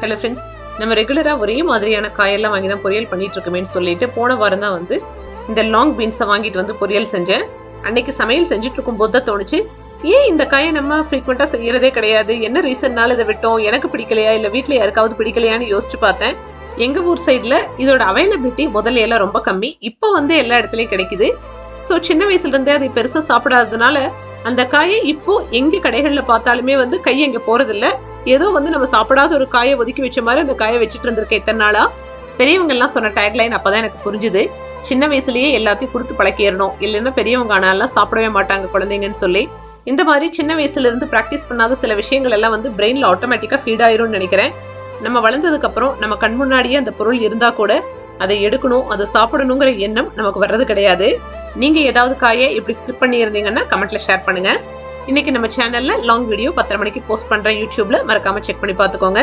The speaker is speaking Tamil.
ஹலோ ஃப்ரெண்ட்ஸ் நம்ம ரெகுலராக ஒரே மாதிரியான காயெல்லாம் வாங்கி தான் பொரியல் பண்ணிட்டு இருக்கோமேனு சொல்லிட்டு போன வாரம் தான் வந்து இந்த லாங் பீன்ஸை வாங்கிட்டு வந்து பொரியல் செஞ்சேன். அன்னைக்கு சமையல் செஞ்சுட்டு இருக்கும்போது தான் தோணுச்சு ஏன் இந்த காயை நம்ம ஃப்ரீக்வெண்ட்டாக செய்யறதே கிடையாது? என்ன ரீசன்னால இதை விட்டோம்? எனக்கு பிடிக்கலையா? இல்லை வீட்டில் யாருக்காவது பிடிக்கலையான்னு யோசிச்சு பார்த்தேன். எங்கள் ஊர் சைடில் இதோட அவைலபிலிட்டி முதல்ல எல்லாம் ரொம்ப கம்மி. இப்போ வந்து எல்லா இடத்துலையும் கிடைக்குது. ஸோ சின்ன வயசுலேருந்தே அதை பெருசாக சாப்பிடாததுனால அந்த காயை இப்போ எங்கே கடைகளில் பார்த்தாலுமே வந்து கை எங்கே போகிறதில்ல ஏதோ வந்து நம்ம சாப்பிடாத ஒரு காயை ஒதுக்கி வச்ச மாதிரி அந்த காயை வச்சுட்டு இருந்திருக்கேன் இத்தனை நாளா. பெரியவங்க எல்லாம் சொன்ன டேக்லைன் அப்பதான் எனக்கு புரிஞ்சுது. சின்ன வயசுலயே எல்லாத்தையும் கொடுத்து பழக்கிடணும். இல்லைன்னா பெரியவங்க ஆனாலாம் சாப்பிடவே மாட்டாங்க குழந்தைங்கன்னு சொல்லி. இந்த மாதிரி சின்ன வயசுல இருந்து ப்ராக்டிஸ் பண்ணாத சில விஷயங்கள் எல்லாம் வந்து பிரெயின்ல ஆட்டோமேட்டிக்கா ஃபீட் ஆயிரும்னு நினைக்கிறேன். நம்ம வளர்ந்ததுக்கு அப்புறம் நம்ம கண் முன்னாடியே அந்த பொருள் இருந்தா கூட அதை எடுக்கணும் அதை சாப்பிடணுங்கிற எண்ணம் நமக்கு வர்றது கிடையாது. நீங்க ஏதாவது காயை இப்படி ஸ்கிப் பண்ணி இருந்தீங்கன்னா கமெண்ட்ல ஷேர் பண்ணுங்க. இன்னைக்கு நம்ம சேனல்ல லாங் வீடியோ பத்தரை மணிக்கு போஸ்ட் பண்றேன் யூடியூப்ல மறக்காம செக் பண்ணி பாத்துக்கோங்க